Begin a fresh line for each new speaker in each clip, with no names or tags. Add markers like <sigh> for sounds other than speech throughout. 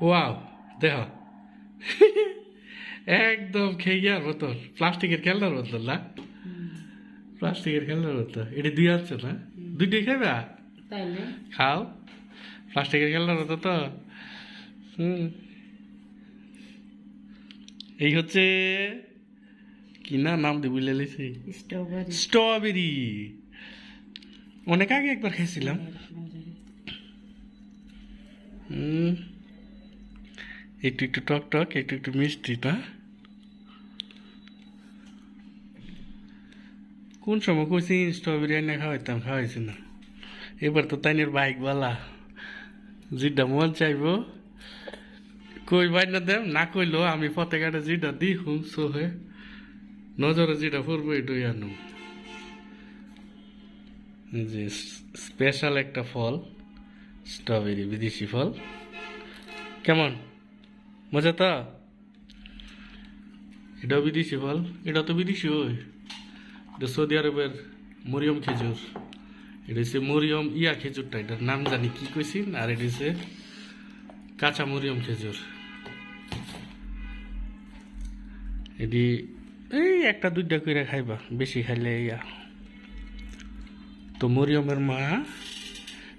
Wow দেখ। <laughs> একদম খেয়ার মতো। প্লাস্টিকের খেলনার মতো না? প্লাস্টিকের খেলনার মতো। এটা দুই আনছো না? দুইটাই খাইবা খাও। প্লাস্টিকের খেলনার মতো তো। এই হচ্ছে কি না নাম দিয়ে বুঝলে লিছি
স্ট্রবেরি।
স্ট্রবেরি। অনেক আগে একবার খেয়েছিলাম। হুম। একটু একটু টক টক, একটু একটু মিষ্টি না কোন সময় কইছি স্ট্রবেরি এনে খাওয়াইতাম, খাওয়াইছি না। এবার তো তাইনের বাইক বালা। যেটা মন চাইব। কই বাই না দেম, না কইলো, আমি পথে ঘাটে যেটা দি হুমস হয়ে নজরে যেটা পড়ব এটাই আনুম যে স্পেশাল একটা ফল, স্ট্রবেরি, বিদেশি ফল। কেমন? মজা তা? এটাও বিদেশি ফল। এটা তো বিদেশি ওই। এটা সৌদি আরবের মরিয়ম খেজুর। এটা হচ্ছে মরিয়ম ইয়া খেজুরটা। এটার নাম জানি কি কইছি, আর এটা হচ্ছে কাঁচা মরিয়ম খেজুর। এটি এই একটা দুইটা করে খাইবা, বেশি খাইলে ইয়া। তো মরিয়মের মা,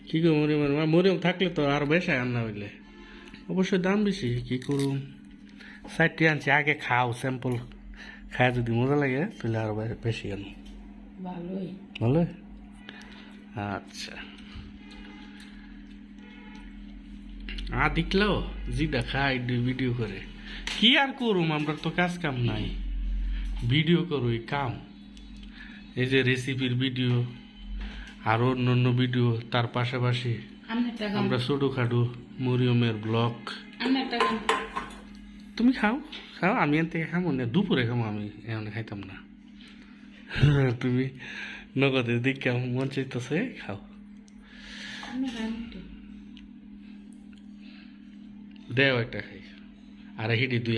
কি মরিয়মের মা? মরিয়ম থাকলে তো আর বেশি আন্না হইলে। অবশ্যই দাম বেশি কি করুম সাইডটি আনছি আগে খাও স্যাম্পল খায় যদি মজা লাগে তাহলে আরও বে- বেশি আনো।
ভালোই।
ভালো আচ্ছা। আ দেখল জিটা খাই ভিডিও করে। কি আর করুম আমরা তো কাজ কাম নাই। ভিডিও করুই কাম। এই যে রেসিপির ভিডিও আরও অন্য অন্য ভিডিও তার পাশাপাশি আমরা ছোটোখাটো মরিয়মের
ব্লক।
তুমি খাও খাও আমি এন থেকে খাব না দুপুরে খাব আমি এমন খাইতাম না। তুমি নগদের দিক কেমন মন চাইতেছে খাও। দেও একটা খাই আর হিডি দুই